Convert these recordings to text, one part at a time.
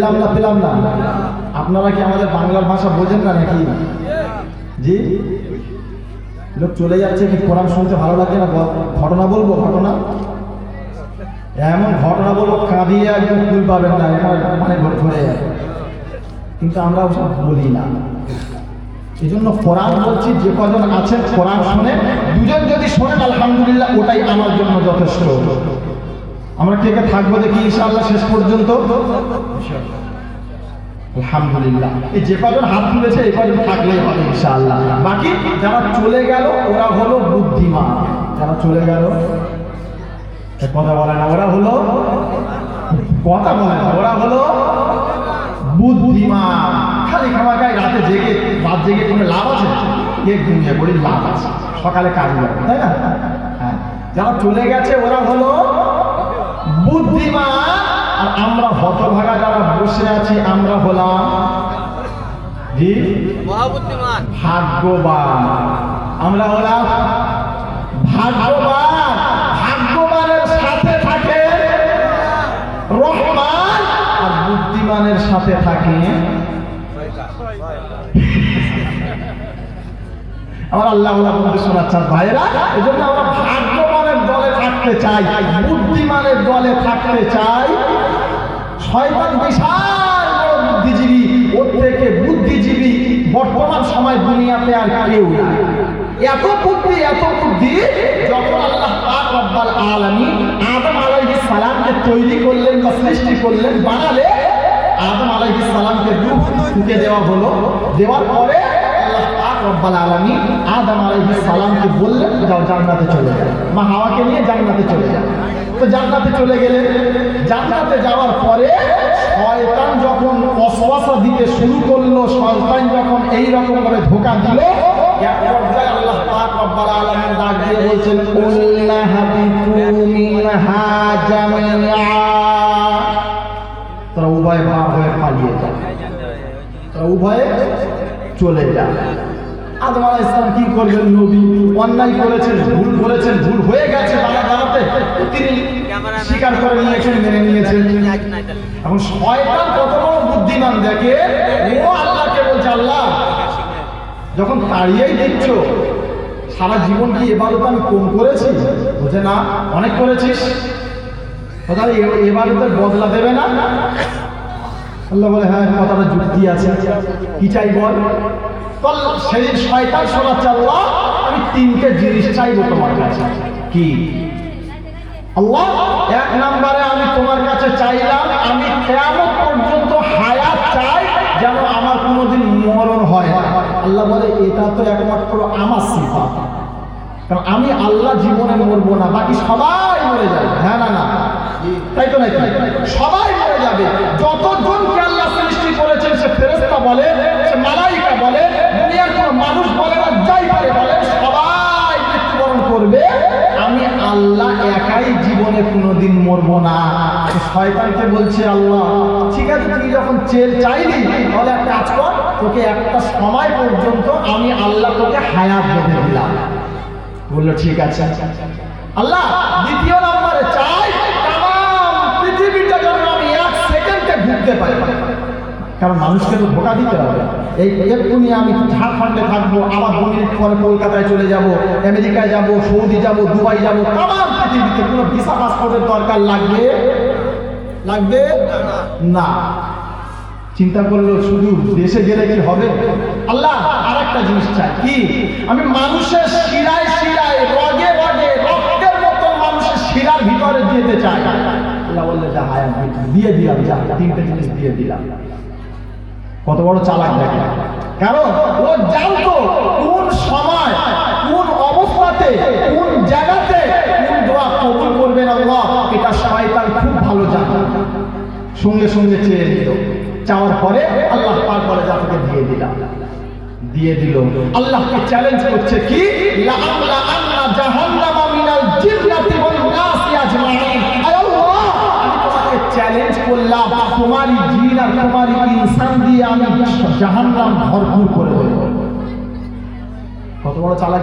পেলাম না পেলাম না। আপনারা কি আমাদের বাংলা ভাষা বোঝেন না নাকি? জি? লোক চলে যাচ্ছে, কি কোরআন শুনতে ভালো লাগে না? ঘটনা বলব, ঘটনা? এমন ঘটনা বলব, কাঁদিয়ে একদম কুল পাবেন না মানে ঘর কিন্তু আমরা ওসব বলি না। এই জন্য কোরআন বলছি, যে কজন আছেন, কোরআন শুনে, দুজন যদি শোনেন, আলহামদুলিল্লাহ, ওটাই আমার জন্য যথেষ্ট। আমরা কে কে থাকব দেখি ইনশাআল্লাহ শেষ পর্যন্ত? আলহামদুলিল্লাহ। এই যে কজন হাত তুলেছে, এই কজন থাকলেই হবে ইনশাআল্লাহ। বাকি যারা চলে গেল, ওরা হলো বুদ্ধিমান। যারা চলে গেল কথা বলে না, ওরা হলো কথা বলে না, ওরা হলো বুদ্ধিমান। খালি খামাখাই রাতে জেগে, রাত জেগে কোনো লাভ আছে? কে ঘুমিয়ে পড়ি লাভ আছে। সকালে কাজ হবে তাই না? হ্যাঁ। যারা চলে গেছে, ওরা হলো বুদ্ধিমান। আর আমরা হতভাগা যারা বসে আছি আমরা হলাম জি মহাবুদ্ধিমান। ভাগ্যবান। আমরা হলাম ভাগ্যবান। ভাগ্যবানের সাথে থাকে রহমান আর বুদ্ধিমানের সাথে থাকে আমার আল্লাহ আল্লাহ বলতে শোনাচ্ছেন ভাইরা এই জন্য আমরা দলে থাকতে চাই, বুদ্ধিমানের দলে থাকতে চাই, শয়তান বিশাল বড় বুদ্ধিজীবী, ওর থেকে বুদ্ধিজীবী বর্তমান সময় দুনিয়াতে আর কেউ এত বুদ্ধি এত বুদ্ধি, যখন আল্লাহ পাক রব্বাল আলামিন আদম আলাইহিস সালামকে তৈরি করলেন বা সৃষ্টি করলেন, বানালে, আদম আলাইহিস সালামকে রূহ ফুঁকে দেওয়া হলো। দেওয়ার পরে রব্বাল আলামিন আদম আলাইহিস সালামকে বললেন যাও জান্নাতে চলে যাও। মা হাওয়াকে নিয়ে জান্নাতে চলে যাও। তো জান্নাতে চলে গেলেন জান্নাতে যাওয়ার পরে শয়তান যখন অসবাসা দিতে শুরু করল, শয়তান যখন এই রকম ভাবে ধোকা দিল তারা উভয় ভাব হয়ে পালিয়ে যায় তারা উভয়ে চলে যায় আদম আলাহ ইসলাম কি করবেন নবী? অন্যায় করেছেন, ভুল করেছেন, ভুল হয়ে গেছে দাঁড়া দাঁড়াতে তিনি স্বীকার করে নিয়েছেন, মেনে নিয়েছেন। এখন শয়তান কত বড় বুদ্ধিমান দেখে, ও আল্লাহকে বলছে, আল্লাহ, যখন তাড়িয়েই দিচ্ছ, সারা জীবন কি এবারও আমি কম করেছি? বলছে, না, অনেক করেছিস। এবারে তো বদলা দেবে না? আল্লাহ বলে হ্যাঁ কথাটা যুক্তি আছে। কি চাই বল? সেদিন শয়তান শোনাচ্ছে, আল্লাহ, আমি তিনটে জিনিস চাইব তোমার কাছে। কি? আল্লাহ, এক নম্বরে আমি তোমার কাছে চাইলাম, আমি কেমন পর্যন্ত হায়াত চাই যেন আমার কোনোদিন মরণ হয়। আল্লাহ বলে, এটা তো একমাত্র আমার সিফা কারণ আমি আল্লাহ জীবনে মরবো না, বাকি সবাই মরে যাবে। হ্যাঁ না না তাই তো নাকি সবাই মরে যাবে যতজনকে আল্লাহ সৃষ্টি করেছেন সে ফেরেস্তা বলে সে মালাইকা বলে দুনিয়ার কোনো মানুষ বলে না যাই পারে বলে সবাই মৃত্যুবরণ করবে আমি আল্লাহ একাই জীবনে কোনোদিন মরবো না তো শয়তানকে বলছে, আল্লাহ, ঠিক আছে, তুই যখন চেল চাইলি, তাহলে একটা কাজ কর, তোকে একটা সময় পর্যন্ত আমি আল্লাহ তোকে হায়াত বেঁধে দিলাম। বলল, ঠিক আছে। আল্লাহ, দ্বিতীয় নম্বরে চাই পৃথিবীটা যেন আমি এক সেকেন্ডে ঘুরতে পারি। কারণ মানুষকে তো ধোকা দিতে হবে। এই এক্ষুনি আমি ঝাড়খণ্ডে থাকব, আবার দু মিনিট পরে কলকাতায় চলে যাব, আমেরিকায় যাব, সৌদি যাব, দুবাই যাব, তাম, পৃথিবীতে কোনো ভিসা পাসপোর্টের দরকার লাগবে। লাগবে? না। চিন্তা করল শুধু দেশে গেলে কি হবে? আল্লাহ আর একটা জিনিস চাই। কি? আমি মানুষের শিরায় শিরায়, রগে রগে, রক্তের মতো মানুষের শিরার ভিতরে যেতে চাই। আল্লাহ বললে, যা হায় দিয়ে দিলাম, যা তিনটে জিনিস দিয়ে দিলাম। কত বড় চালাক দেখে। কারণ, ও জানতো কোন সময়, কোন অবস্থাতে, কোন জায়গাতে, কোন দোয়া কবুল করবেন আল্লাহ। সঙ্গে সঙ্গে চেয়ে নিল চাওয়ার পরে আল্লাহ পাক বলে, যা তোকে দিয়ে দিলাম। দিয়ে দিল। আল্লাহকে চ্যালেঞ্জ করছে কি? চ্যালেঞ্জ করলাম। করে কত বড় চালাক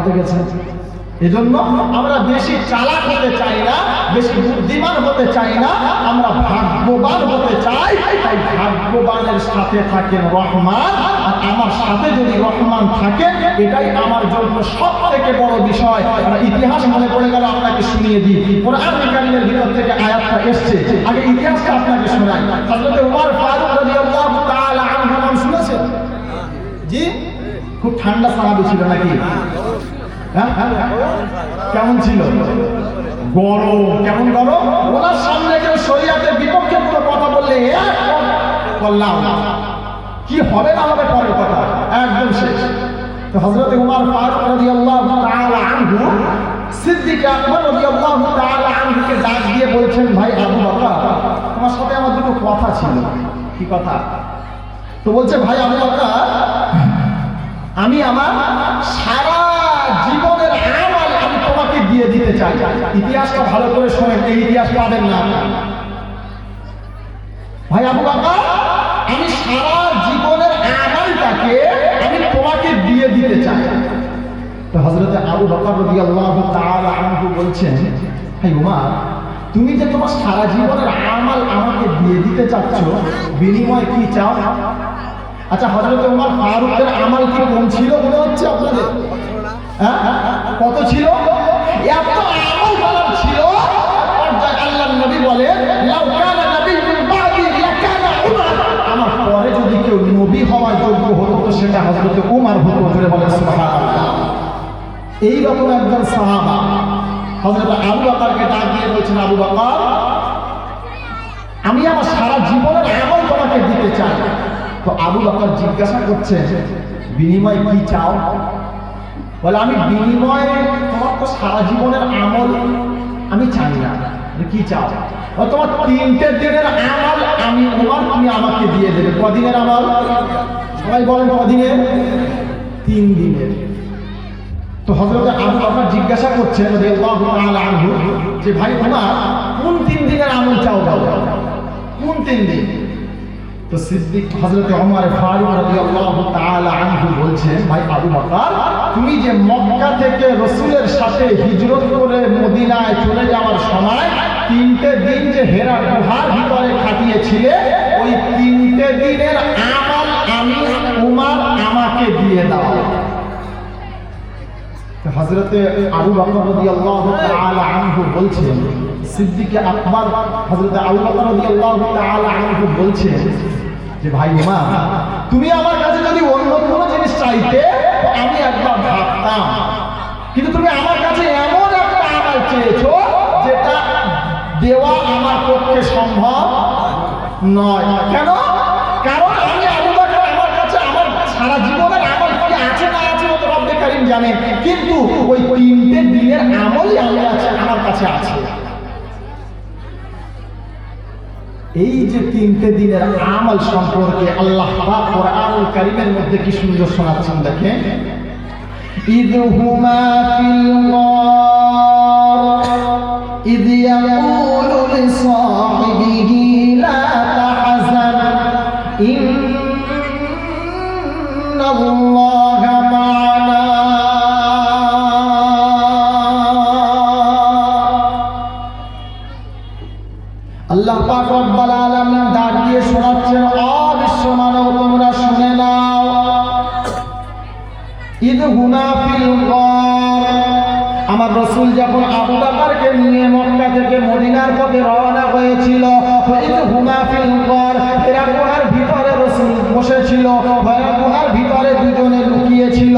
এজন্য আমরা বেশি চালাক হতে চাই না। বেশি বুদ্ধিমান হতে চাই না, আমরা ভাগ্যবান হতে চাই, তাই ভাগ্যবানের সাথে থাকেন রহমান। আর আমার সাথে যদি রহমান থাকে, এটাই আমার জন্য সব থেকে বড় বিষয়। আমরা ইতিহাস মনে পড়ে গেল, আপনাকে শুনিয়ে দিই। কোরআন কারিমের ভিতর থেকে আয়াতটা এসছে। আগে ইতিহাসটা আপনাকে শোনাই। হযরত ওমর ফারুক রাদিয়াল্লাহু নাম শুনেছেন? জি? খুব ঠান্ডা সাহাবী ছিল নাকি? হ্যাঁ? কেমন ছিল? গরম। কেমন গরম? ওনার সামনে কেউ শরীয়তের বিপক্ষে কোনো কথা বললে করলাম কি হবে না হবে পরের কথা? একদম শেষ। তো হযরত উমর ফারুক রাদিয়াল্লাহু তাআলা আনহু সিদ্দিক আকবর রাদিয়াল্লাহু তাআলা আনহুকে ডাক দিয়ে বলছেন, ভাই আবু বকর, তোমার সাথে আমার দুটো কথা ছিল। কি কথা? তো বলছে, ভাই আবু বকর, আমি আমার চাই। ইতিহাসটা ভালো করে শোনেন, এই ইতিহাস পাবেন না। ভাই আবু বাবা আমি সারা জীবনের আমি তোমাকে দিয়ে দিতে চাই। তো আবু বকর তাআলা আনহু বলছেন ভাই উমার, তুমি যে তোমার সারা জীবনের আমল আমাকে দিয়ে দিতে চাচ্ছ, বিনিময় কি চাও আচ্ছা হজরত উমর ফারুকের আমাল কি কম ছিল মনে হচ্ছে আপনাদের? হ্যাঁ? উমর হতো জোরে বলেন সুবহানাল্লাহ। এই রকম একজন সাহাবা হযরত আবু বকরকে ডাক দিয়ে বলছেন আবু বকর আমি আমার সারা জীবনের আমল তোমাকে দিতে চাই। তো আবু বকর জিজ্ঞাসা করছে বিনিময় কি চাও? বলে আমি বিনিময়ে তোমার তো সারা জীবনের আমল আমি চাই না। কি চাও? বলে, তোমার তিনটে দিনের আমল আমি তোমার তুমি আমাকে দিয়ে দেবে। কদিনের আমল? সবাই বলেন কদিনের? তিন দিনের। তো হজরত আবু বকর জিজ্ঞাসা করছেন আনহু, যে ভাই তোমার কোন তিন দিনের আমল চাও দাও কোন তিন দিন? তো সিদ্দিক ফারুক রাদিয়াল্লাহু তাআলা আনহু বলছেন, ভাই আবু তুমি যে মক্কা থেকে রাসূলের সাথে হিজরত করে মদিনায় চলে যাওয়ার সময় তিনটে দিন যে হেরা গুহার ভিতরে কাটিয়েছিলে ওই তিনটে দিনের আমল আমি আমাকে দিয়ে দাও। হজরতে আবু বকর রাদিয়াল্লাহু তাআলা আনহু বলছেন, সিদ্দিক আকবর হজরতে আবু বকর রাদিয়াল্লাহু তাআলা আনহু বলছেন যে, ভাই উমা, তুমি আমার কাছে যদি অন্য কোনো জিনিস চাইতে আমি একবার ভাবতাম। কিন্তু তুমি আমার কাছে এমন একটা আমল চেয়েছো যেটা দেওয়া আমার পক্ষে সম্ভব নয়। কেন? রব্বে কারিম জানে কিন্তু ওই তিনটে দিনের আমলই আমার কাছে আমার কাছে আছে এই যে তিনটে দিনের আমল সম্পর্কে আল্লাহ পাক কোরআনুল কারীমের মধ্যে কি সুন্দর শোনাচ্ছেন দেখেন إذ هما في الغار إذ يقول মদিনার পথে রওনা হয়েছিল গার। গুহার ভিতরে বসেছিল হেরা গুহার ভিতরে দুজনে লুকিয়েছিল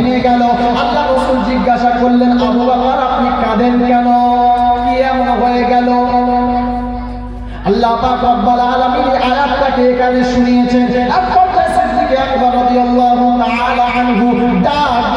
ভেঙে গেল। আল্লাহ রসুল জিজ্ঞাসা করলেন, আবু বাবার আপনি কাঁদেন কেন? কি এমন হয়ে গেল? আল্লাহ পাক রব্বুল আলামিন আয়াতটাকে এখানে শুনিয়েছেন। আবু বকর সিদ্দিক আকবর রাদিয়াল্লাহু তাআলা আনহু ডাক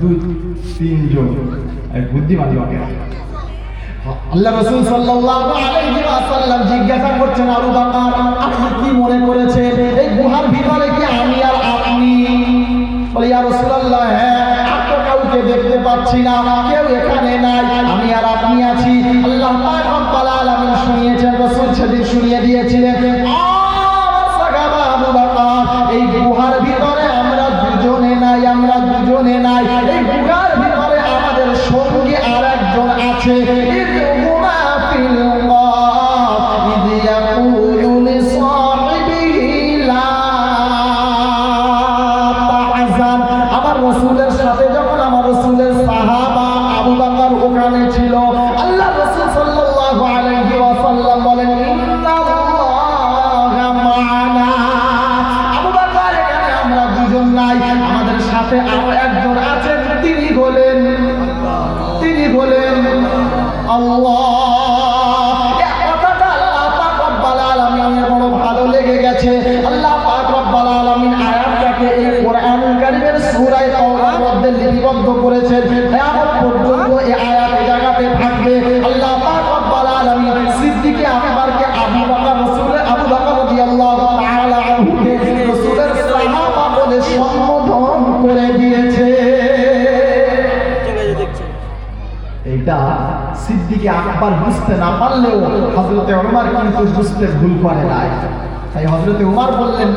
দুই তিনজন বুদ্ধিমান আল্লাহ সাল্লাল্লাহু আলাইহি ওয়াসাল্লাম জিজ্ঞাসা করছেন আবু বকর আপনি কি মনে করেছেন? এই গুহার ভিতরে কি আমি আর আপনি? বলে, ইয়া রাসূলুল্লাহ হ্যাঁ তো কাউকে দেখতে পাচ্ছি না। কেউ এখানে নাই, আমি আর আপনি আছি। আল্লাহ পাক রব্বুল আলামিন শুনিয়েছেন, রাসূল সেদিন শুনিয়ে দিয়েছিলেন। não. লেগে আল্লাহ পাক রব্বুল আলামিন আয়াতটাকে এই কোরআনুল কারীমের সূরা তাওবার মধ্যে লিপিবদ্ধ করেছেন। কিয়ামত পর্যন্ত এই আয়াত জায়গাতে থাকবে। আল্লাহ পাক রব্বুল আলামিন সিদ্দিকে আকবরকে আবু বকর রাসূল আবু বকর রাদিয়াল্লাহু তাআলা আনহুকে রাসূলের সাহাবা বলে সম্বোধন করে দিয়েছে। এইটা সিদ্দিকে আকবর বুঝতে না পারলেও হজরতে ওমর কিন্তু বুঝতে ভুল করে নাই। তাই হজরতে উমার বললেন,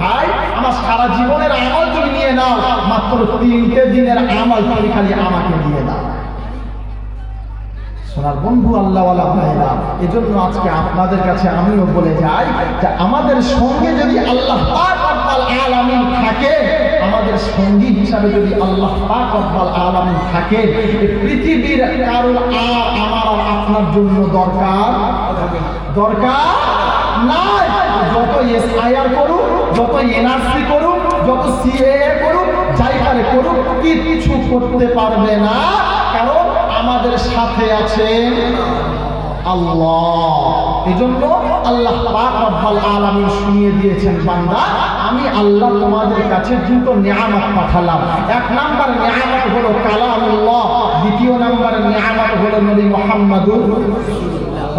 ভাই, আমার সারা জীবনের আমল তুমি নিয়ে নাও, মাত্র তিনটে দিনের আমল তুমি খালি আমাকে দিয়ে দাও। সোনার বন্ধু আল্লাহওয়ালা ভাইরা, এজন্য আজকে আপনাদের কাছে আমিও বলে যাই যে আমাদের সঙ্গে যদি আল্লাহ থাকে, আমাদের সঙ্গী হিসাবে যদি আল্লাহ আলামিন থাকে পৃথিবীর কারোর আর আমার আপনার জন্য দরকার? দরকার নাই। যত এসআইআর করুক, যত এনআরসি করুক, যত সিএএ করুক, যাই পারে করুক, কিচ্ছু করতে পারবে না। কারণ আমাদের সাথে আছেন আল্লাহ। এজন্য আল্লাহ পাক রব্বাল আলামিন শুনিয়ে দিয়েছেন, বান্দা, আমি আল্লাহ তোমাদের কাছে দুটো নিয়ামত পাঠালাম। এক নাম্বার নিয়ামত হলো কালামুল্লাহ, দ্বিতীয় নাম্বার নিয়ামত হলো নবী মুহাম্মাদুর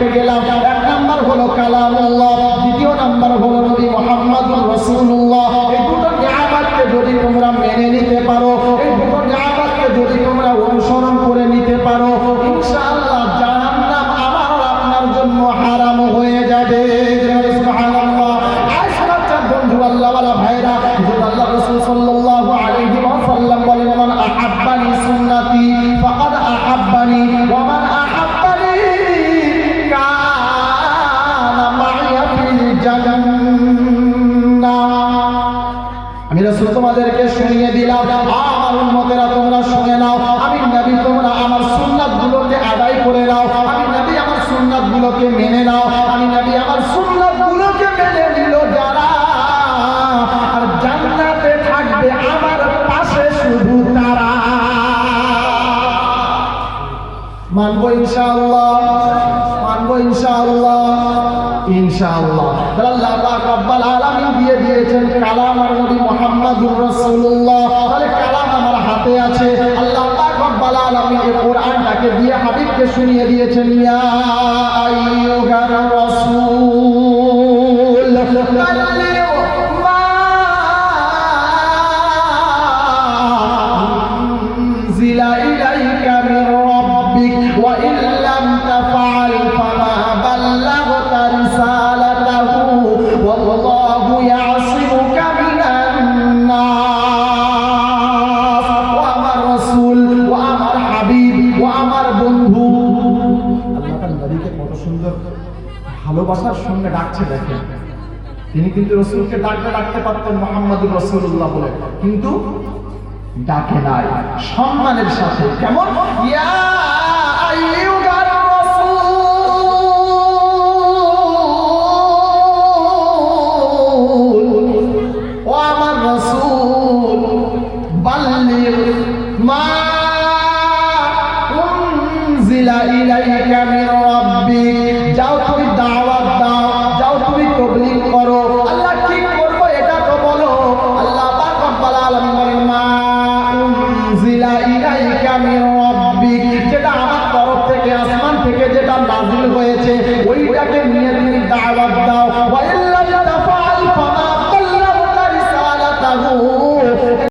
রেখে গেলাম। এক নাম্বার হলো কালাম দ্বিতীয় নাম্বার হলো নবী মোহাম্মদ রাসূলুল্লাহ। আমি রাসূল তোমাদেরকে শুনিয়ে দিলাম, আমার উম্মতেরা তোমরা শুনে নাও। আমি নবী, তোমরা আমার সুন্নাতগুলোকে আদায় করে নাও। আমি নবী, আমার সুন্নাতগুলোকে মেনে নাও। আমি নবী, আমার সুন্নাতগুলোকে মেনে নিল যারা। আর জান্নাতে থাকবে আমার পাশে মানবো ইনশাআল্লাহ মানবো ইনশাআল্লাহ ইনশাআল্লাহ। দিয়েছেন কালাম আর নবী মুহাম্মদুর রাসূলুল্লাহ। তাহলে হাতে আছে। আল্লাহ পাক রব্বুল দিয়ে হাবিবকে শুনিয়ে দিয়েছেন, ইয়া ভালোবাসার সঙ্গে ডাকছে দেখেন তিনি কিন্তু রসুলকে ডাকতে ডাকতে পারতেন মোহাম্মদুর রসুল্লাহ বলে। কিন্তু ডাকে নাই। সম্মানের সাথে কেমন? ও আমার রসুল।